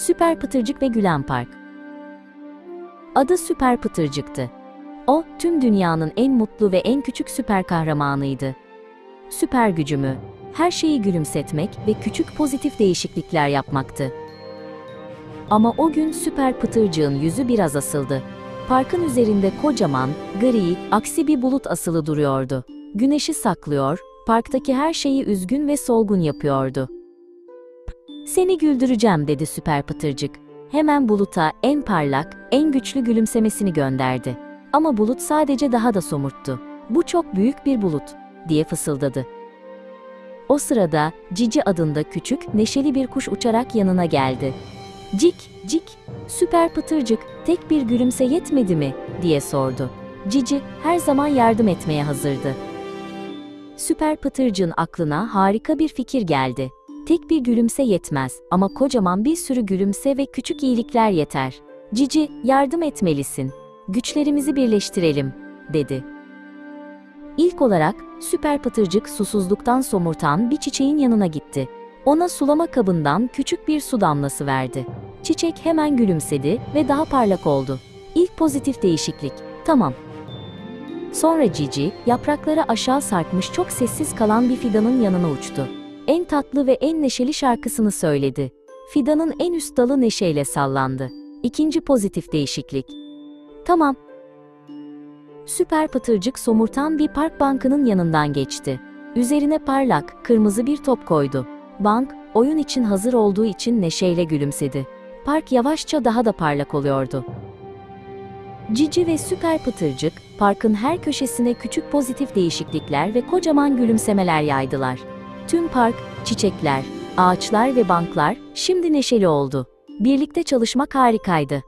Süper Pıtırcık ve Gülen Park. Adı Süper Pıtırcık'tı. O, tüm dünyanın en mutlu ve en küçük süper kahramanıydı. Süper gücümü, her şeyi gülümsetmek ve küçük pozitif değişiklikler yapmaktı. Ama o gün Süper Pıtırcığın yüzü biraz asıldı. Parkın üzerinde kocaman, gri, aksi bir bulut asılı duruyordu. Güneşi saklıyor, parktaki her şeyi üzgün ve solgun yapıyordu. Seni güldüreceğim dedi Süper Pıtırcık. Hemen buluta en parlak, en güçlü gülümsemesini gönderdi. Ama bulut sadece daha da somurttu. Bu çok büyük bir bulut, diye fısıldadı. O sırada Cici adında küçük, neşeli bir kuş uçarak yanına geldi. Cik, cik, süper pıtırcık, tek bir gülümse yetmedi mi, diye sordu. Cici, her zaman yardım etmeye hazırdı. Süper pıtırcığın aklına harika bir fikir geldi. Tek bir gülümse yetmez ama kocaman bir sürü gülümse ve küçük iyilikler yeter. Cici, yardım etmelisin. Güçlerimizi birleştirelim, dedi. İlk olarak süper pıtırcık susuzluktan somurtan bir çiçeğin yanına gitti. Ona sulama kabından küçük bir su damlası verdi. Çiçek hemen gülümsedi ve daha parlak oldu. İlk pozitif değişiklik. Tamam. Sonra Cici, yaprakları aşağı sarkmış çok sessiz kalan bir fidanın yanına uçtu. En tatlı ve en neşeli şarkısını söyledi. Fidanın en üst dalı neşeyle sallandı. İkinci pozitif değişiklik. Tamam. Süper pıtırcık somurtan bir park bankının yanından geçti. Üzerine parlak, kırmızı bir top koydu. Bank, oyun için hazır olduğu için neşeyle gülümsedi. Park yavaşça daha da parlak oluyordu. Cici ve Süper Pıtırcık, parkın her köşesine küçük pozitif değişiklikler ve kocaman gülümsemeler yaydılar. Tüm park, çiçekler, ağaçlar ve banklar şimdi neşeli oldu. Birlikte çalışmak harikaydı.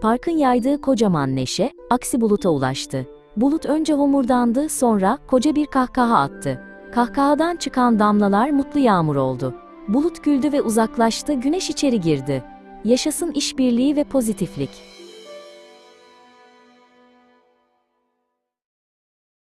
Parkın yaydığı kocaman neşe, aksi buluta ulaştı. Bulut önce homurdandı, sonra koca bir kahkaha attı. Kahkahadan çıkan damlalar mutlu yağmur oldu. Bulut güldü ve uzaklaştı, güneş içeri girdi. Yaşasın işbirliği ve pozitiflik.